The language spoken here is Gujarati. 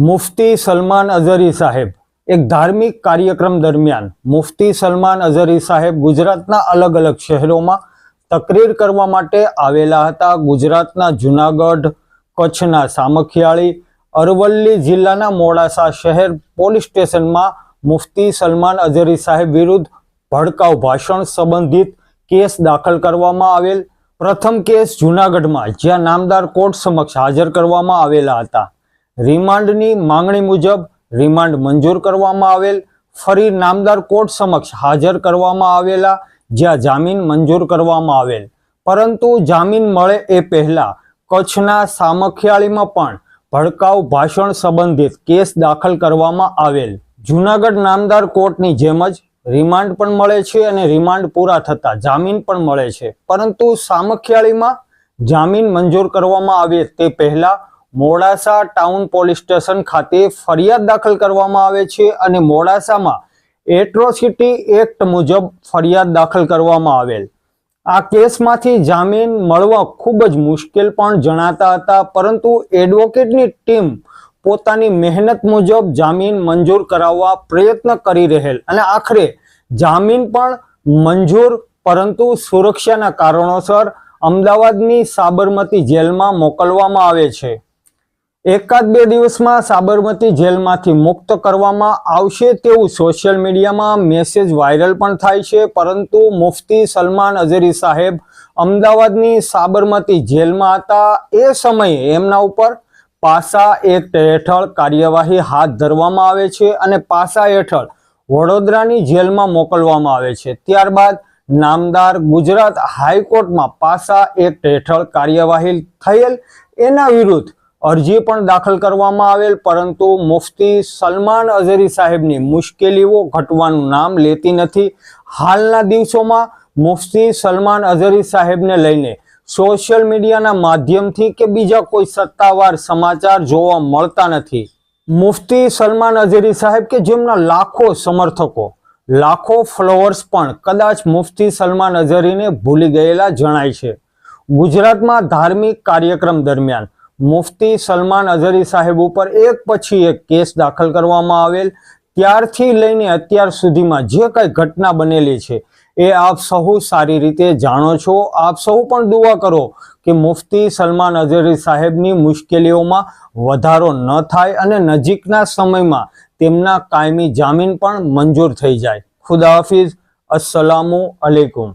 મુફતી સલમાન અઝહરી સાહેબ, એક ધાર્મિક કાર્યક્રમ દરમિયાન મુફતી સલમાન અઝહરી સાહેબ ગુજરાતના અલગ અલગ શહેરોમાં તકરીર કરવા માટે આવેલા હતા. ગુજરાતના જુનાગઢ, કચ્છના સામખિયાળી, અરવલ્લી જિલ્લાના મોડાસા શહેર પોલીસ સ્ટેશનમાં મુફતી સલમાન અઝહરી સાહેબ વિરુદ્ધ ભડકાઉ ભાષણ સંબંધિત કેસ દાખલ કરવામાં આવેલ. પ્રથમ કેસ જુનાગઢમાં, જ્યાં નામદાર કોર્ટ સમક્ષ હાજર કરવામાં આવેલા હતા. રિમાન્ડની માંગણી મુજબ રિમાન્ડ મંજૂર કરવામાં આવેલ. ફરી નામદાર કોર્ટ સમક્ષ હાજર કરવામાં આવેલા, જ્યાં જામીન મંજૂર કરવામાં આવેલ. પરંતુ જામીન મળે એ પહેલા કચ્છના સામખિયાળીમાં પણ ભડકાઉ ભાષણ સંબંધિત કેસ દાખલ કરવામાં આવેલ. જુનાગઢ નામદાર કોર્ટની જેમ જ રિમાન્ડ પણ મળે છે અને રિમાન્ડ પૂરા થતાં જામીન પણ મળે છે. પરંતુ સામખિયાળીમાં જામીન મંજૂર કરવામાં આવે તે પહેલા મોડાસા ટાઉન પોલીસ સ્ટેશન ખાતે ફરિયાદ દાખલ કરવામાં આવે છે અને મોડાસામાં એટ્રોસિટી એક્ટ મુજબ ફરિયાદ દાખલ કરવામાં આવેલ. આ કેસમાંથી જામીન મળવા ખૂબ જ મુશ્કેલ પણ જણાતા હતા, પરંતુ એડવોકેટની ટીમ પોતાની મહેનત મુજબ જામીન મંજૂર કરાવવા પ્રયત્ન કરી રહેલ અને આખરે જામીન પણ મંજૂર, પરંતુ સુરક્ષાના કારણોસર અમદાવાદની સાબરમતી જેલમાં મોકલવામાં આવે છે. એકાદ બે દિવસમાં સાબરમતી જેલમાંથી મુક્ત કરવામાં આવશે તેવું સોશિયલ મીડિયામાં મેસેજ વાયરલ પણ થાય છે. પરંતુ મુફતી સલમાન અઝરી સાહેબ અમદાવાદની સાબરમતી જેલમાં હતા. એ સમયે એમના ઉપર પાસા એક્ટ હેઠળ કાર્યવાહી હાથ ધરવામાં આવે છે અને પાસા હેઠળ વડોદરાની જેલમાં મોકલવામાં આવે છે. ત્યારબાદ નામદાર ગુજરાત હાઈકોર્ટમાં પાસા એક્ટ હેઠળ કાર્યવાહી થયેલ. એના વિરુદ્ધ અરજી પણ દાખલ કરવામાં આવેલ, પરંતુ મુફતી સલમાન અઝરી સાહેબની મુશ્કેલીઓ ઘટવાનું નામ લેતી નથી. હાલના દિવસોમાં મુફતી સલમાન અઝરી સાહેબને લઈને સોશિયલ મીડિયાના માધ્યમથી કે બીજા કોઈ સત્તાવાર સમાચાર જોવા મળતા નથી. મુફતી સલમાન અઝરી સાહેબ કે જેમના લાખો સમર્થકો, લાખો ફોલોઅર્સ પણ કદાચ મુફતી સલમાન અઝરીને ભૂલી ગયેલા જણાય છે. ગુજરાતમાં ધાર્મિક કાર્યક્રમ દરમિયાન મુફતી સલમાન અઝહરી સાહેબ ઉપર એક પછી એક કેસ દાખલ કરવામાં આવેલ. ત્યારથી લઈને અત્યાર સુધીમાં જે કંઈ ઘટના બનેલી છે, એ આપ સહુ સારી રીતે જાણો છો. આપ સહુ પણ દુઆ કરો કે મુફતી સલમાન અઝહરી સાહેબની મુશ્કેલીઓમાં વધારો ન થાય અને નજીકના સમયમાં તેમના કાયમી જામીન પણ મંજૂર થઈ જાય. ખુદા હાફિઝ. અસલામુ અલૈકુમ